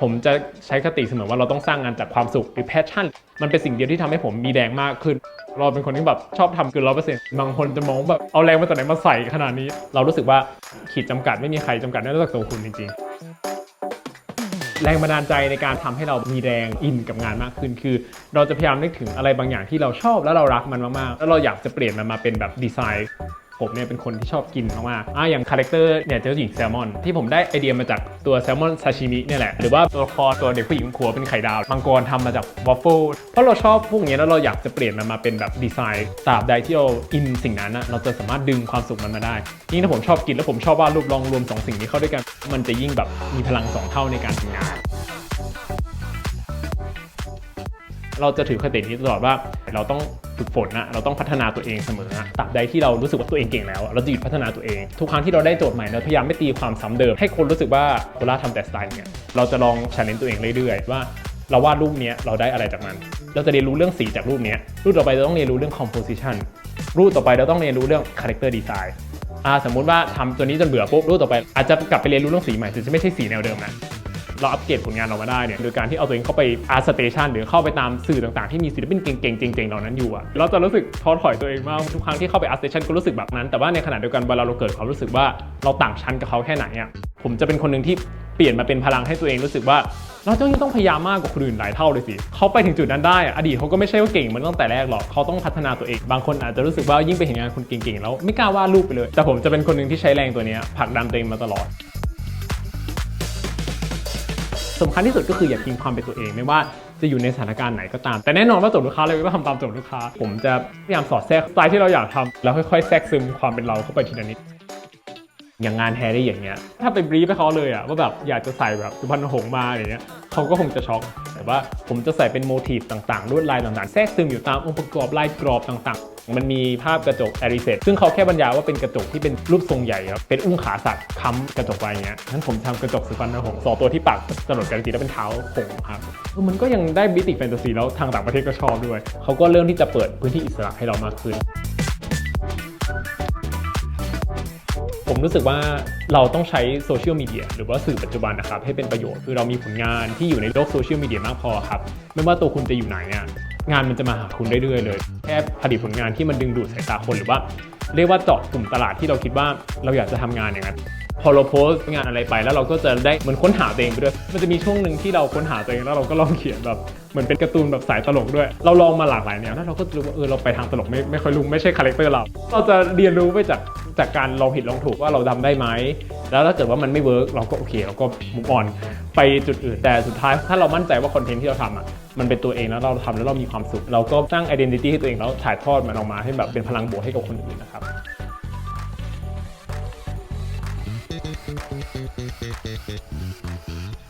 ผมจะใช้คติเสมอว่าเราต้องสร้างงานจากความสุขหรือแพชชั่น มันเป็นสิ่งเดียวที่ทำให้ผมมีแรงมากขึ้น เราเป็นคนที่แบบชอบทำเกินร้อยเปอร์เซ็นต์บางคนจะมองแบบเอาแรงมาจากไหนมาใส่ขนาดนี้ เรารู้สึกว่าขีดจำกัดไม่มีใครจำกัดได้นอกจากตัวคุณจริงๆแรงบันดาลใจในการทำให้เรามีแรงอินกับงานมากขึ้น คือ เราจะพยายามนึกถึงอะไรบางอย่างที่เราชอบแล้วเรารักมันมากๆ แล้วเราอยากจะเปลี่ยนมันมาเป็นแบบดีไซน์ ผมเนี่ยเป็นคนที่ชอบกินมากๆอะอย่างคาแรคเตอร์เนี่ยเจ้าหญิงแซลมอน ที่ผมได้ไอเดียมาจากตัวแซลมอนซาชิมิเนี่ยแหละ หรือว่าตัวละครตัวเด็กผู้หญิงขัวเป็นไข่ดาว มังกรทำมาจากวอฟเฟิลเพราะเราชอบพวกนี้แล้วเราอยากจะเปลี่ยนมันมาเป็นแบบดีไซน์ตราบใดที่เราอินสิ่งนั้นนะเราจะสามารถดึงความสุขมันมาได้ยิ่งถ้าผมชอบกินแล้วผมชอบวาดรูปลองรวมสองสิ่งนี้เข้าด้วยกัน มันจะยิ่งแบบมีพลังสองเท่าในการทำงาน เราจะถือคตินี้ตลอดว่า เราต้องฝึกฝนนะเราต้องพัฒนาตัวเองเสมอนะตราบใดที่เรารู้สึกว่าตัวเองเก่งแล้ว เราจะหยุดพัฒนาตัวเอง ทุกครั้งที่เราได้โจทย์ใหม่เราพยายามไม่ตีความซ้ำเดิม ให้คนรู้สึกว่าโคล่าทำแต่สไตล์เนี่ยเราจะลองช l เลนตัวเองเรื่อยๆว่าเราวาดรูปนี้เราได้อะไรจากมัน เราจะเรียนรู้เรื่องสีจากรูปนี้รูปต่อไปเราต้องเรียนรู้เรื่อง composition รูปต่อไปเราต้องเรียนรู้เรื่อง character design อ่าสมมุติว่าทำตัวนี้จนเบื่อปุ๊บรูปต่อไปอาจจะกลับไปเรียนรู้เรื่องสีใหม่แต่จะไม่ใช่สีแนวเดิมนะ เราอัปเกรดผลงานเรามาได้เนี่ยโดยการที่เอาตัวเองเข้าไปอาร์ตสเตชันหรือเข้าไปตามสื่อต่างๆ ที่มีศิลปินเก่งๆเจ๋งๆเหล่านั้นอยู่อะเราจะรู้สึกท้อถอยตัวเองมากทุกครั้งที่เข้าไปอาร์ตสเตชันก็รู้สึกแบบนั้น แต่ว่าในขณะเดียวกันเวลาเราเกิดความรู้สึกว่าเราต่างชั้นกับเขาแค่ไหนอะผมจะเป็นคนหนึ่งที่เปลี่ยนมาเป็นพลังให้ตัวเองรู้สึกว่าเราต้องต้องพยายามมากกว่าคนอื่นหลายเท่าเลยสิ เขาไปถึงจุดนั้นได้ อดีตเขาก็ไม่ใช่ว่าเก่งมือนตั้งแต่แรกหรอก เขาต้องพัฒนาตัวเอง บางคนอาจจะรู้สึกว่ายิ่งไปเห็นงานคนเก่งๆแล้วไม่กล้าวาดรูปไปเลย แต่ผมจะเป็นคนหนึ่งที่ใช้แรงตัวนี้ผลักดันตัวเองมาตลอด สำคัญที่สุดก็คืออย่าทิ้งความเป็นตัวเองไม่ว่าจะอยู่ในสถานการณ์ไหนก็ตาม แต่แน่นอนว่าโจทย์ลูกค้าเราก็ทำตามโจทย์ลูกค้า ผมจะพยายามสอดแทรกสไตล์ที่เราอยากทำแล้วค่อยๆแทรกซึมความเป็นเราเข้าไปทีละนิด อย่างงานแฮร์รี่อย่างเงี้ยถ้าไปบรีฟให้เขาเลยอะว่าแบบอยากจะใส่แบบสุพรรณหงส์มาอย่างเงี้ยเขาก็คงจะช็อกแต่ว่าผมจะใส่เป็นโมทีฟต่างๆลวดลายต่างๆแทรกซึมอยู่ตามองค์ประกอบลายกรอบต่างๆ มันมีภาพกระจกแอริเซตซึ่งเขาแค่บรรยายว่าเป็นกระจกที่เป็นรูปทรงใหญ่ครับเป็นอุ้งขาสัตว์ค้ำกระจกไว้อย่างเงี้ยนั้นผมทำกระจกสุพรรณหงส์สอตัวที่ปากจรดกันจริงๆแล้วเป็นเท้าหงครับมันก็ยังได้บิติแฟนตาซีแล้วทางต่างประเทศก็ชอบด้วยเขาก็เริ่มที่จะเปิดพื้นที่อิสระให้เรามากขึ้น ผมรู้สึกว่าเราต้องใช้โซเชียลมีเดียหรือว่าสื่อปัจจุบันนะครับให้เป็นประโยชน์คือเรามีผลงานที่อยู่ในโลกโซเชียลมีเดียมากพอครับ ไม่ว่าตัวคุณจะอยู่ไหนเนี่ยงานมันจะมาหาคุณเรื่อยๆเลย แค่ผลิตผลงานที่มันดึงดูดสายตาคนหรือว่า เรียกว่าเจาะกลุ่มตลาดที่เราคิดว่าเราอยากจะทำงานอย่างนั้นพอเราโพสต์งานอะไรไปแล้วเราก็จะได้เหมือนค้นหาตัวเองไปด้วย มันจะมีช่วงหนึ่งที่เราค้นหาตัวเองแล้วเราก็ลองเขียนแบบเหมือนเป็นการ์ตูนแบบสายตลกด้วย เราลองมาหลากหลายแนวแล้วเราก็รู้ว่าเออเราไปทางตลกไม่ไม่ค่อยรู้ไม่ใช่คาแรคเตอร์เรา เราจะเรียนรู้ไปจาก จากการลองผิดลองถูกว่าเราทำได้ไหม แล้วถ้าเกิดว่ามันไม่เวิร์กเราก็โอเคเราก็มุกอ่อนไปจุดอื่นแต่สุดท้าย ถ้าเรามั่นใจว่าคอนเทนต์ที่เราทำอะมันเป็นตัวเองแล้วเราทำแล้วเรามีความสุข เราก็สร้าง identity ให้ตัวเองแล้วถ่ายทอดมันออกมาให้แบบเป็นพลังบวกให้กับคนอื่นนะครับเ